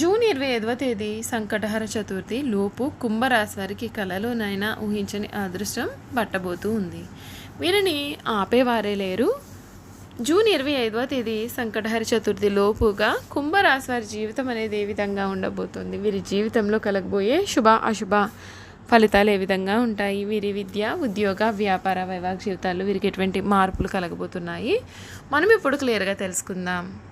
June ఇరవై ఐదవ తేదీ సంకటహర చతుర్థి లోపు కుంభరాశి వారికి కళలోనైనా ఊహించని అదృష్టం పట్టబోతూ ఉంది. వీరిని ఆపేవారే లేరు. జూన్ ఇరవై ఐదవ తేదీ సంకటహర చతుర్థి లోపుగా కుంభరాశి వారి జీవితం అనేది ఏ విధంగా ఉండబోతుంది? వీరి జీవితంలో కలగబోయే శుభ అశుభ ఫలితాలు ఏ విధంగా ఉంటాయి? వీరి విద్య ఉద్యోగ వ్యాపార వైవాహిక జీవితాల్లో వీరికి ఎటువంటి మార్పులు కలగబోతున్నాయి? మనం ఇప్పుడు క్లియర్గా తెలుసుకుందాం.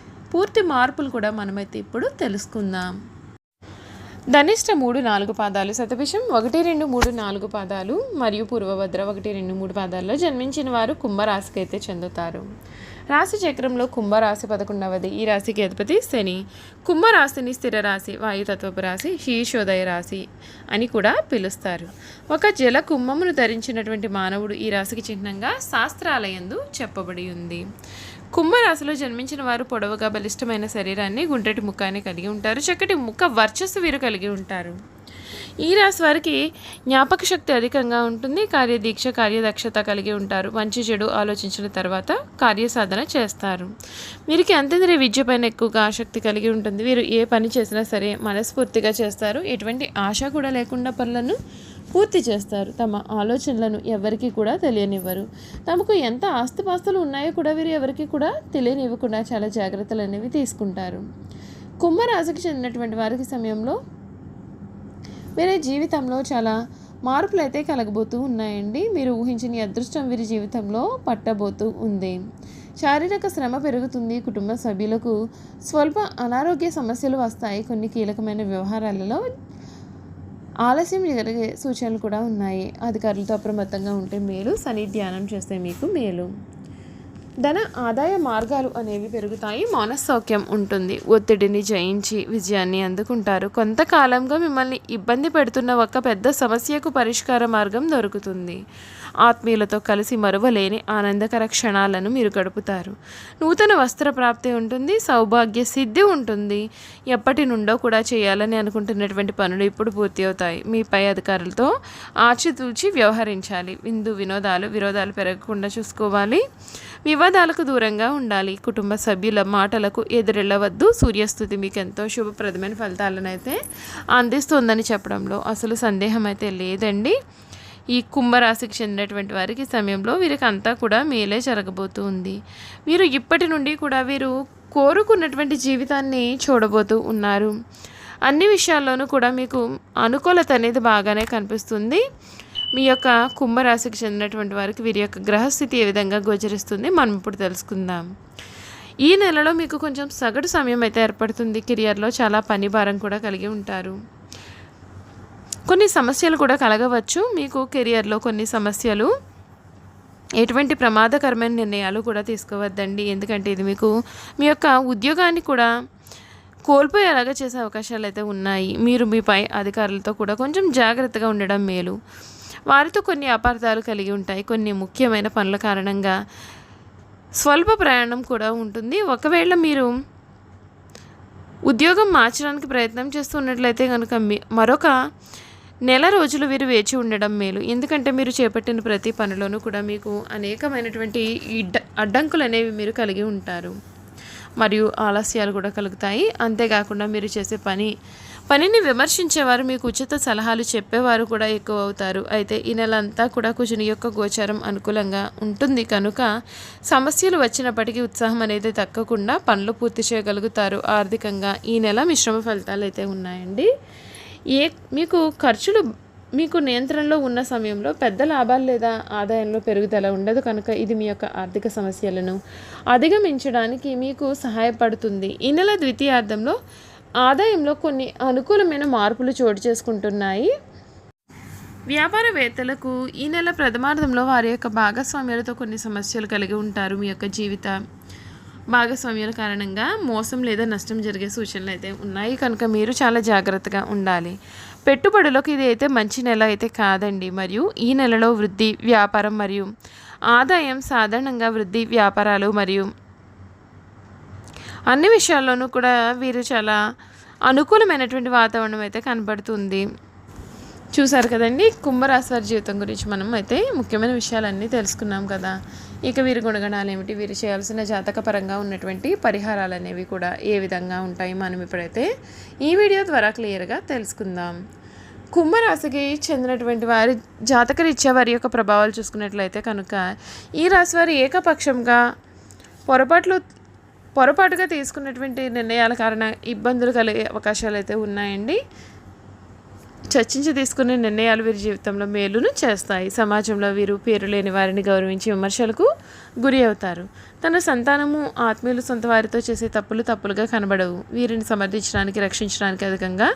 పూర్తి మార్పులు కూడా మనమైతే ఇప్పుడు తెలుసుకుందాం. ధనిష్ట మూడు నాలుగు పాదాలు శతభిషం ఒకటి రెండు మూడు నాలుగు పాదాలు మరియు పూర్వభద్ర ఒకటి రెండు మూడు పాదాల్లో జన్మించిన వారు కుంభరాశికి అయితే చెందుతారు. రాశి చక్రంలో కుంభరాశి పదకొండవది. ఈ రాశికి అధిపతి శని. కుంభరాశిని స్థిర రాశి వాయుతత్వపు రాశి శీర్షోదయ రాశి అని కూడా పిలుస్తారు. ఒక జల కుంభమును ధరించినటువంటి మానవుడు ఈ రాశికి చిహ్నంగా శాస్త్రాలయందు చెప్పబడి ఉంది. కుంభరాశిలో జన్మించిన వారు పొడవుగా బలిష్టమైన శరీరాన్ని గుండ్రటి ముఖాన్ని కలిగి ఉంటారు. చక్కటి ముఖ వర్చస్సు వీరు కలిగి ఉంటారు. ఈ రాశి వారికి జ్ఞాపక శక్తి అధికంగా ఉంటుంది. కార్యదీక్ష కార్యదక్షత కలిగి ఉంటారు. మంచి చెడు ఆలోచించిన తర్వాత కార్యసాధన చేస్తారు. వీరికి అంతేంద్రియ విద్య పైన ఎక్కువగా ఆసక్తి కలిగి ఉంటుంది. వీరు ఏ పని చేసినా సరే మనస్ఫూర్తిగా చేస్తారు. ఎటువంటి ఆశ కూడా లేకుండా పనులను పూర్తి చేస్తారు. తమ ఆలోచనలను ఎవరికి కూడా తెలియనివ్వరు. తమకు ఎంత ఆస్తిపాస్తులు ఉన్నాయో కూడా వీరు ఎవరికి కూడా తెలియనివ్వకుండా చాలా జాగ్రత్తలు అనేవి తీసుకుంటారు. కుంభరాశికి చెందినటువంటి వారికి సమయంలో వీరి జీవితంలో చాలా మార్పులు అయితే కలగబోతూ ఉన్నాయండి. మీరు ఊహించని అదృష్టం వీరి జీవితంలో పట్టబోతూ ఉంది. శారీరక శ్రమ పెరుగుతుంది. కుటుంబ సభ్యులకు స్వల్ప అనారోగ్య సమస్యలు వస్తాయి. కొన్ని కీలకమైన వ్యవహారాలలో ఆలస్యం జరిగే సూచనలు కూడా ఉన్నాయి. అధికారులతో అప్రమత్తంగా ఉంటే మేలు. శని ధ్యానం చేస్తే మీకు మేలు. ధన ఆదాయ మార్గాలు అనేవి పెరుగుతాయి మనస్సౌక్యం ఉంటుంది. ఒత్తిడిని జయించి విజయాన్ని అందుకుంటారు. కొంతకాలంగా మిమ్మల్ని ఇబ్బంది పెడుతున్న ఒక పెద్ద సమస్యకు పరిష్కార మార్గం దొరుకుతుంది. ఆత్మీయులతో కలిసి మరువలేని ఆనందకర క్షణాలను మీరు గడుపుతారు. నూతన వస్త్ర ప్రాప్తి ఉంటుంది సౌభాగ్య సిద్ధి ఉంటుంది. ఎప్పటి నుండో కూడా చేయాలని అనుకుంటున్నటువంటి పనులు ఇప్పుడు పూర్తి అవుతాయి. మీపై అధికారులతో ఆచితూచి వ్యవహరించాలి. విందు వినోదాలు విరోధాలు పెరగకుండా చూసుకోవాలి. వివాదాలకు దూరంగా ఉండాలి. కుటుంబ సభ్యుల మాటలకు ఎదురెళ్ళవద్దు సూర్యస్థుతి మీకు ఎంతో శుభప్రదమైన ఫలితాలను అయితే అందిస్తుందని చెప్పడంలో అసలు సందేహం అయితే లేదండి. ఈ కుంభరాశికి చెందినటువంటి వారికి సమయంలో వీరికి అంతా కూడా మేలే జరగబోతూ ఉంది వీరు ఇప్పటి నుండి కూడా వీరు కోరుకున్నటువంటి జీవితాన్ని చూడబోతూ ఉన్నారు. అన్ని విషయాల్లోనూ కూడా మీకు అనుకూలత అనేది బాగానే కనిపిస్తుంది. మీ యొక్క కుంభరాశికి చెందినటువంటి వారికి వీరి యొక్క గ్రహస్థితి ఏ విధంగా గోచరిస్తుంది మనం ఇప్పుడు తెలుసుకుందాం. ఈ నెలలో మీకు కొంచెం సగటు సమయం అయితే ఏర్పడుతుంది. కెరియర్లో చాలా పని భారం కూడా కలిగి ఉంటారు. కొన్ని సమస్యలు కూడా కలగవచ్చు. మీకు కెరియర్లో కొన్ని సమస్యలు ఎటువంటి ప్రమాదకరమైన నిర్ణయాలు కూడా తీసుకోవద్దండి. ఎందుకంటే ఇది మీకు మీ యొక్క ఉద్యోగాన్ని కూడా కోల్పోయేలాగా చేసే అవకాశాలు అయితే ఉన్నాయి. మీరు మీ పై అధికారులతో కూడా కొంచెం జాగ్రత్తగా ఉండడం మేలు. వారితో కొన్ని అపార్థాలు కలిగి ఉంటాయి. కొన్ని ముఖ్యమైన పనుల కారణంగా స్వల్ప ప్రయాణం కూడా ఉంటుంది. ఒకవేళ మీరు ఉద్యోగం మార్చడానికి ప్రయత్నం చేస్తున్నట్లయితే కనుక మరొక నెల రోజులు వీరు వేచి ఉండడం మేలు. ఎందుకంటే మీరు చేపట్టిన ప్రతి పనిలోనూ కూడా మీకు అనేకమైనటువంటి అడ్డంకులు అనేవి మీరు కలిగి ఉంటారు. మరియు ఆలస్యాలు కూడా కలుగుతాయి. అంతేకాకుండా మీరు చేసే పని పనిని విమర్శించేవారు మీకు ఉచిత సలహాలు చెప్పేవారు కూడా ఎక్కువ అవుతారు అయితే ఈ నెల అంతా కూడా కుజుని యొక్క గోచారం అనుకూలంగా ఉంటుంది. కనుక సమస్యలు వచ్చినప్పటికీ ఉత్సాహం అనేది తగ్గకుండా పనులు పూర్తి చేయగలుగుతారు. ఆర్థికంగా ఈ నెల మిశ్రమ ఫలితాలు అయితే ఉన్నాయండి. ఏ మీకు ఖర్చులు మీకు నియంత్రణలో ఉన్న సమయంలో పెద్ద లాభాలు లేదా ఆదాయంలో పెరుగుదల ఉండదు. కనుక ఇది మీ యొక్క ఆర్థిక సమస్యలను అధిగమించడానికి మీకు సహాయపడుతుంది. ఈ నెల ద్వితీయార్థంలో ఆదాయంలో కొన్ని అనుకూలమైన మార్పులు చోటు చేసుకుంటున్నాయి. వ్యాపారవేత్తలకు ఈ నెల ప్రథమార్థంలో వారి యొక్క భాగస్వామ్యాలతో కొన్ని సమస్యలు కలిగి ఉంటారు మీ యొక్క జీవిత భాగస్వామ్యాల కారణంగా. మోసం లేదా నష్టం జరిగే సూచనలు అయితే ఉన్నాయి. కనుక మీరు చాలా జాగ్రత్తగా ఉండాలి. పెట్టుబడులకు ఇది అయితే మంచి నెల అయితే కాదండి. మరియు ఈ నెలలో వృద్ధి వ్యాపారం మరియు ఆదాయం సాధారణంగా వృద్ధి వ్యాపారాలు మరియు అన్ని విషయాల్లోనూ కూడా వీరు చాలా అనుకూలమైనటువంటి వాతావరణం అయితే కనబడుతుంది. చూసారు కదండి కుంభరాశి వారి జీవితం గురించి మనం అయితే ముఖ్యమైన విషయాలన్నీ తెలుసుకున్నాం కదా. ఇక వీరి గుణగణాలు ఏమిటి? వీరు చేయాల్సిన జాతకపరంగా ఉన్నటువంటి పరిహారాలు అనేవి కూడా ఏ విధంగా ఉంటాయి? మనం ఇప్పుడైతే ఈ వీడియో ద్వారా క్లియర్గా తెలుసుకుందాం. కుంభరాశికి చెందినటువంటి వారి జాతకరీత్యా వారి యొక్క ప్రభావాలు చూసుకున్నట్లయితే కనుక ఈ రాశి వారు ఏకపక్షంగా పొరపాట్లు పొరపాటుగా తీసుకున్నటువంటి నిర్ణయాల కారణ ఇబ్బందులు కలిగే అవకాశాలు అయితే ఉన్నాయండి. చర్చించి తీసుకునే నిర్ణయాలు వీరి జీవితంలో మేలును చేస్తాయి. సమాజంలో వీరు పేరు లేని వారిని గౌరవించి విమర్శలకు గురి అవుతారు. తన సంతానము ఆత్మీయులు సొంత వారితో చేసే తప్పులు తప్పులుగా కనబడవు. వీరిని సమర్థించడానికి రక్షించడానికి అధికంగా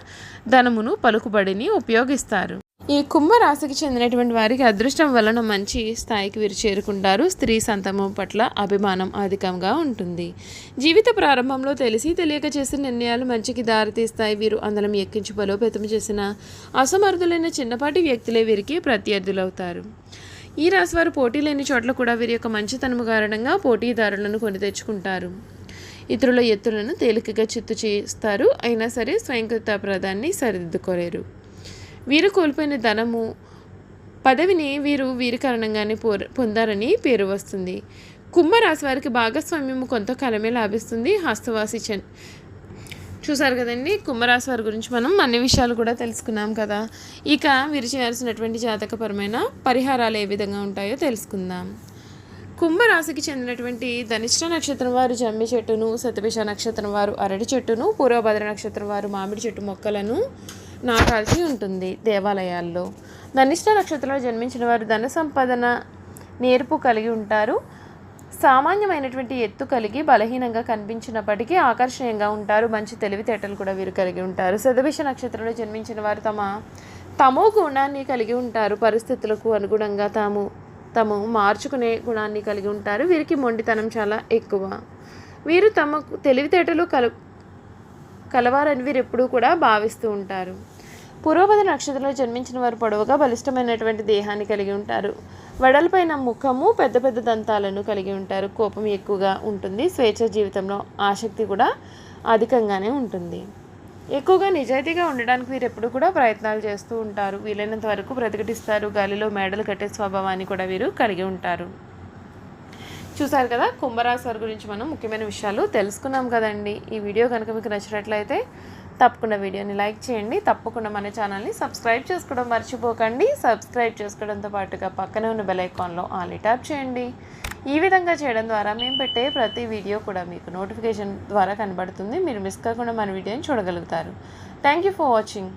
ధనమును పలుకుబడిని ఉపయోగిస్తారు. ఈ కుంభరాశికి చెందినటువంటి వారికి అదృష్టం వలన మంచి స్థాయికి వీరు చేరుకుంటారు. స్త్రీ సంతమం పట్ల అభిమానం అధికంగా ఉంటుంది. జీవిత ప్రారంభంలో తెలిసి తెలియక చేసిన నిర్ణయాలు మంచికి దారితీస్తాయి. వీరు అందరం ఎక్కించి బలోపేతం చేసిన అసమర్థులైన చిన్నపాటి వ్యక్తులే వీరికి ప్రత్యర్థులవుతారు. ఈ రాశి వారు పోటీ లేని చోట్ల కూడా వీరి యొక్క మంచితనము కారణంగా పోటీదారులను కొని తెచ్చుకుంటారు. ఇతరుల ఎత్తులను తేలికగా చిత్తు చేస్తారు అయినా సరే స్వయంకృతాపరాధాన్ని సరిదిద్దుకోలేరు. వీరు కోల్పోయిన ధనము పదవిని వీరు వీరి కారణంగానే పో పొందారని పేరు వస్తుంది. కుంభరాశి వారికి భాగస్వామ్యము కొంతకాలమే లాభిస్తుంది హస్తవాసి చన్ చూసారు కదండి? కుంభరాశి వారి గురించి మనం అన్ని విషయాలు కూడా తెలుసుకున్నాం కదా. ఇక వీరు చేయాల్సినటువంటి జాతకపరమైన పరిహారాలు ఏ విధంగా ఉంటాయో తెలుసుకుందాం. కుంభరాశికి చెందినటువంటి ధనిష్ట నక్షత్రం వారు జమ్మి చెట్టును సతభిష నక్షత్రం వారు అరటి చెట్టును పూర్వభద్ర నక్షత్రం వారు మామిడి చెట్టు మొక్కలను నాటాల్సి ఉంటుంది దేవాలయాల్లో. ధనిష్ట నక్షత్రంలో జన్మించిన వారు ధన సంపాదన నేర్పు కలిగి ఉంటారు. సామాన్యమైనటువంటి ఎత్తు కలిగి బలహీనంగా కనిపించినప్పటికీ ఆకర్షణీయంగా ఉంటారు. మంచి తెలివితేటలు కూడా వీరు కలిగి ఉంటారు. శతభిష నక్షత్రంలో జన్మించిన వారు తమ తమో గుణాన్ని కలిగి ఉంటారు. పరిస్థితులకు అనుగుణంగా తాము తము మార్చుకునే గుణాన్ని కలిగి ఉంటారు. వీరికి మొండితనం చాలా ఎక్కువ. వీరు తమకు తెలివితేటలు కల కలవారని వీరు ఎప్పుడూ కూడా భావిస్తూ ఉంటారు. పూర్వపద నక్షత్రంలో జన్మించిన వారు పొడవుగా బలిష్టమైనటువంటి దేహాన్ని కలిగి ఉంటారు. వెడల్పైన ముఖము పెద్ద పెద్ద దంతాలను కలిగి ఉంటారు. కోపం ఎక్కువగా ఉంటుంది. స్వేచ్ఛ జీవితంలో ఆసక్తి కూడా అధికంగానే ఉంటుంది. ఎక్కువగా నిజాయితీగా ఉండడానికి వీరు ఎప్పుడు కూడా ప్రయత్నాలు చేస్తూ ఉంటారు. వీలైనంత వరకు ప్రతిఘటిస్తారు గాలిలో మేడలు కట్టే స్వభావాన్ని కూడా వీరు కలిగి ఉంటారు. చూసారు కదా? కుంభరాశి వారి గురించి మనం ముఖ్యమైన విషయాలు తెలుసుకున్నాం కదండి. ఈ వీడియో కనుక మీకు నచ్చినట్లయితే తప్పకుండా వీడియోని లైక్ చేయండి. తప్పకుండా మన ఛానల్ని సబ్స్క్రైబ్ చేసుకోవడం మర్చిపోకండి. సబ్స్క్రైబ్ చేసుకోవడంతో పాటుగా పక్కనే ఉన్న బెల్ ఐకాన్లో ఆల్ ట్యాప్ చేయండి. ఈ విధంగా చేయడం ద్వారా మేము పెట్టే ప్రతి వీడియో కూడా మీకు నోటిఫికేషన్ ద్వారా కనబడుతుంది. మీరు మిస్ కాకుండా మన వీడియోని చూడగలుగుతారు. Thank you for watching.